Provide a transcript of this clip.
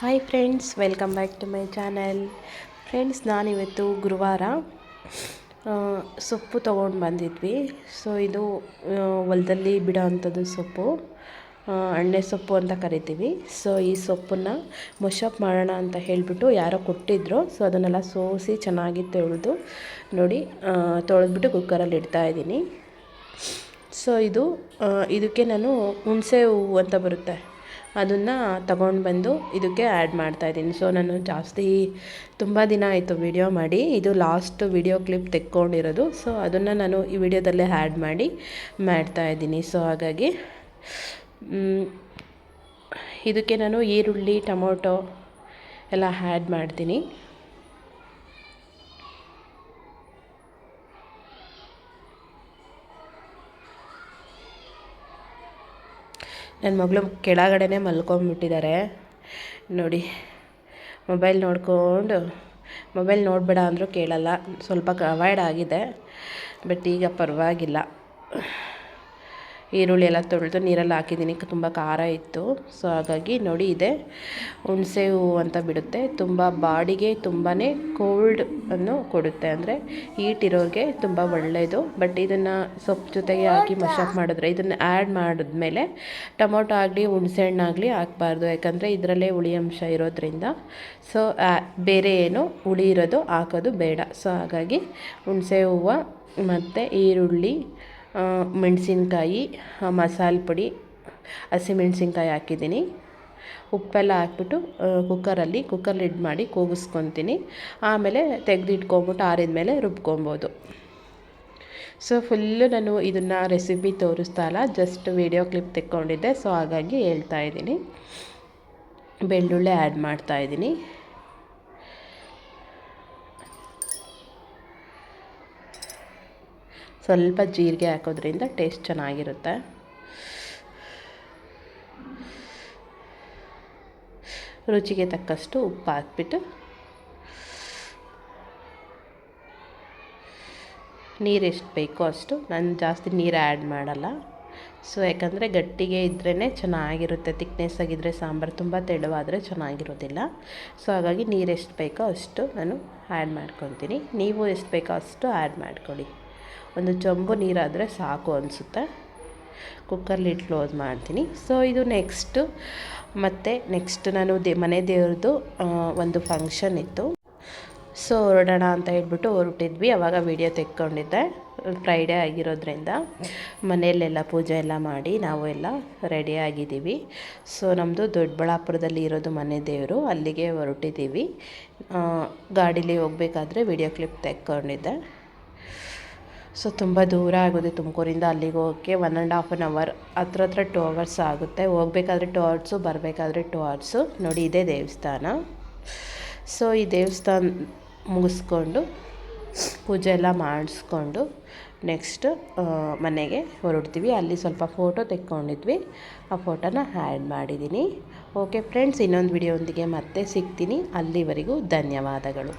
Hi friends, welcome back to my channel. Friends, ನಾನಿವತ್ತು ಗುರುವಾರ ಸೊಪ್ಪು ತೊಗೊಂಡು ಬಂದಿದ್ವಿ. ಸೊ ಇದು ಹೊಲದಲ್ಲಿ ಬಿಡೋ ಅಂಥದ್ದು ಸೊಪ್ಪು ಅಣ್ಣೆ ಸೊಪ್ಪು ಅಂತ ಕರಿತೀವಿ. ಸೊ ಈ ಸೊಪ್ಪನ್ನು ಮೊಶಪ್ ಮಾಡೋಣ ಅಂತ ಹೇಳಿಬಿಟ್ಟು ಯಾರೋ ಕೊಟ್ಟಿದ್ರು. ಸೊ ಅದನ್ನೆಲ್ಲ ಸೋಸಿ ಚೆನ್ನಾಗಿ ತೊಳೆದು, ನೋಡಿ ತೊಳೆದ್ಬಿಟ್ಟು ಕುಕ್ಕರಲ್ಲಿ ಇಡ್ತಾ ಇದ್ದೀನಿ. ಸೊ ಇದು ಇದಕ್ಕೆ ನಾನು ಹುಣಸೆ ಹೂವು ಅಂತ ಬರುತ್ತೆ. ಅದನ್ನು ತಗೊಂಡು ಬಂದು ಇದಕ್ಕೆ ಆ್ಯಡ್ ಮಾಡ್ತಾಯಿದ್ದೀನಿ ಸೊ ನಾನು ಜಾಸ್ತಿ ತುಂಬ ದಿನ ಆಯಿತು ವಿಡಿಯೋ ಮಾಡಿ. ಇದು ಲಾಸ್ಟ್ ವಿಡಿಯೋ ಕ್ಲಿಪ್ ತೆಕ್ಕೊಂಡಿರೋದು. ಸೊ ಅದನ್ನು ನಾನು ಈ ವಿಡಿಯೋದಲ್ಲೇ ಆ್ಯಡ್ ಮಾಡಿ ಮಾಡ್ತಾಯಿದ್ದೀನಿ ಸೊ ಹಾಗಾಗಿ ಇದಕ್ಕೆ ನಾನು ಈರುಳ್ಳಿ, ಟೊಮೊಟೊ ಎಲ್ಲ ಆ್ಯಡ್ ಮಾಡ್ತೀನಿ. ನನ್ನ ಮಗಳು ಕೆಳಗಡೆನೇ ಮಲ್ಕೊಂಬಿಟ್ಟಿದ್ದಾರೆ. ನೋಡಿ, ಮೊಬೈಲ್ ನೋಡ್ಕೊಂಡು, ಮೊಬೈಲ್ ನೋಡಬೇಡ ಅಂದರೂ ಕೇಳಲ್ಲ. ಸ್ವಲ್ಪ ಅವಾಯ್ಡ್ ಆಗಿದೆ ಬಟ್ ಈಗ ಪರವಾಗಿಲ್ಲ. ಈರುಳ್ಳಿ ಎಲ್ಲ ತೊಳೆದು ನೀರಲ್ಲಿ ಹಾಕಿದ್ದೀನಿ. ತುಂಬ ಖಾರ ಇತ್ತು. ಸೊ ಹಾಗಾಗಿ ನೋಡಿ ಇದೆ. ಹುಣಸೆ ಹೂವು ಅಂತ ಬಿಡುತ್ತೆ. ತುಂಬ ಬಾಡಿಗೆ ತುಂಬಾ ಕೋಲ್ಡ್ ಅನ್ನು ಕೊಡುತ್ತೆ. ಅಂದರೆ ಹೀಟ್ ಇರೋರಿಗೆ ತುಂಬ ಒಳ್ಳೆಯದು ಬಟ್ ಇದನ್ನು ಸೊಪ್ಪು ಜೊತೆಗೆ ಹಾಕಿ ಮಶಪ್ ಮಾಡಿದ್ರೆ, ಇದನ್ನು ಆ್ಯಡ್ ಮಾಡಿದ್ಮೇಲೆ ಟೊಮೊಟೊ ಆಗಲಿ, ಹುಣಸೆ ಹಣ್ಣಾಗಲಿ ಹಾಕ್ಬಾರ್ದು. ಯಾಕಂದರೆ ಇದರಲ್ಲೇ ಹುಳಿ ಅಂಶ ಇರೋದ್ರಿಂದ. ಸೊ ಬೇರೆ ಏನು ಹುಳಿ ಇರೋದು ಹಾಕೋದು ಬೇಡ. ಸೊ ಹಾಗಾಗಿ ಹುಣಸೆ ಹೂವು ಮತ್ತು ಈರುಳ್ಳಿ ಮೆಣಸಿನ್ಕಾಯಿ ಮಸಾಲೆ ಪುಡಿ ಹಸಿಮೆಣ್ಸಿನ್ಕಾಯಿ ಹಾಕಿದ್ದೀನಿ. ಉಪ್ಪೆಲ್ಲ ಹಾಕ್ಬಿಟ್ಟು ಕುಕ್ಕರಲ್ಲಿ ಕುಕ್ಕರ್ ಲಿಡ್ ಮಾಡಿ ಕೂಗಿಸ್ಕೊತೀನಿ. ಆಮೇಲೆ ತೆಗೆದಿಟ್ಕೊಂಬಿಟ್ಟು ಆರಿದ ಮೇಲೆ ರುಬ್ಕೊಬೋದು. ಸೊ ಫುಲ್ಲು ನಾನು ಇದನ್ನು ರೆಸಿಪಿ ತೋರಿಸ್ತಾ ಇಲ್ಲ ಜಸ್ಟ್ ವಿಡಿಯೋ ಕ್ಲಿಪ್ ತೆಕ್ಕೊಂಡಿದ್ದೆ. ಸೊ ಹಾಗಾಗಿ ಹೇಳ್ತಾ ಇದ್ದೀನಿ. ಬೆಳ್ಳುಳ್ಳಿ ಆ್ಯಡ್ ಮಾಡ್ತಾ ಸ್ವಲ್ಪ ಜೀರಿಗೆ ಹಾಕೋದ್ರಿಂದ ಟೇಸ್ಟ್ ಚೆನ್ನಾಗಿರುತ್ತೆ. ರುಚಿಗೆ ತಕ್ಕಷ್ಟು ಉಪ್ಪು ಹಾಕ್ಬಿಟ್ಟು ನೀರು ಎಷ್ಟು ಬೇಕೋ ಅಷ್ಟು, ನಾನು ಜಾಸ್ತಿ ನೀರು ಆ್ಯಡ್ ಮಾಡಲ್ಲ. ಸೊ ಯಾಕಂದರೆ ಗಟ್ಟಿಗೆ ಇದ್ರೇ ಚೆನ್ನಾಗಿರುತ್ತೆ ತಿಕ್ನೆಸ್ ಆಗಿದ್ದರೆ ಸಾಂಬಾರು ತುಂಬ ತೆಳುವಾದರೆ ಚೆನ್ನಾಗಿರೋದಿಲ್ಲ. ಸೊ ಹಾಗಾಗಿ ನೀರು ಎಷ್ಟು ಬೇಕೋ ಅಷ್ಟು ನಾನು ಆ್ಯಡ್ ಮಾಡ್ಕೊತೀನಿ. ನೀವು ಎಷ್ಟು ಬೇಕೋ ಅಷ್ಟು ಆ್ಯಡ್ ಮಾಡ್ಕೊಳ್ಳಿ. ಒಂದು ಚೊಂಬು ನೀರಾದರೆ ಸಾಕು ಅನಿಸುತ್ತೆ. ಕುಕ್ಕರ್ಲಿ ಇಟ್ಟು ಕ್ಲೋಸ್ ಮಾಡ್ತೀನಿ. ಸೊ, ಇದು ನೆಕ್ಸ್ಟು. ಮತ್ತು ನೆಕ್ಸ್ಟ್ ನಾನು ದೇ, ಮನೆ ದೇವ್ರದ್ದು ಒಂದು ಫಂಕ್ಷನ್ ಇತ್ತು. ಸೊ, ಹೊರಡೋಣ ಅಂತ ಹೇಳ್ಬಿಟ್ಟು ಹೊರಟಿದ್ವಿ. ಅವಾಗ ವೀಡಿಯೋ ತೆಕ್ಕೊಂಡಿದ್ದೆ. ಫ್ರೈಡೇ ಆಗಿರೋದ್ರಿಂದ ಮನೆಯಲ್ಲೆಲ್ಲ ಪೂಜೆ ಎಲ್ಲ ಮಾಡಿ ನಾವು ಎಲ್ಲ ರೆಡಿ ಆಗಿದ್ದೀವಿ. ಸೊ ನಮ್ಮದು ದೊಡ್ಡಬಳ್ಳಾಪುರದಲ್ಲಿ ಇರೋದು ಮನೆ ದೇವರು. ಅಲ್ಲಿಗೆ ಹೊರಟಿದ್ದೀವಿ. ಗಾಡೀಲಿ ಹೋಗಬೇಕಾದ್ರೆ ವೀಡಿಯೋ ಕ್ಲಿಪ್ ತೆಕ್ಕೊಂಡಿದ್ದೆ. ಸೊ ತುಂಬ ದೂರ ಆಗುತ್ತೆ ತುಮಕೂರಿಂದ ಅಲ್ಲಿಗೆ ಹೋಗೋಕ್ಕೆ one and half an hour ಹತ್ರ ಹತ್ರ ಟು ಅವರ್ಸ್ ಆಗುತ್ತೆ. ಹೋಗಬೇಕಾದ್ರೆ ಟು ಅವರ್ಸು ಬರಬೇಕಾದ್ರೆ ಟು ಅವರ್ಸು ನೋಡಿ, ಇದೇ ದೇವಸ್ಥಾನ. ಸೊ ಈ ದೇವಸ್ಥಾನ ಮುಗಿಸ್ಕೊಂಡು ಪೂಜೆ ಎಲ್ಲ ಮಾಡಿಸ್ಕೊಂಡು ನೆಕ್ಸ್ಟ್ ಮನೆಗೆ ಹೊರಡ್ತೀವಿ. ಅಲ್ಲಿ ಸ್ವಲ್ಪ ಫೋಟೋ ತೆಕ್ಕೊಂಡಿದ್ವಿ. ಆ ಫೋಟೋನ ಆ್ಯಡ್ ಮಾಡಿದ್ದೀನಿ. ಓಕೆ ಫ್ರೆಂಡ್ಸ್ ಇನ್ನೊಂದು ವಿಡಿಯೋದೊಂದಿಗೆ ಮತ್ತೆ ಸಿಗ್ತೀನಿ. ಅಲ್ಲಿವರೆಗೂ ಧನ್ಯವಾದಗಳು.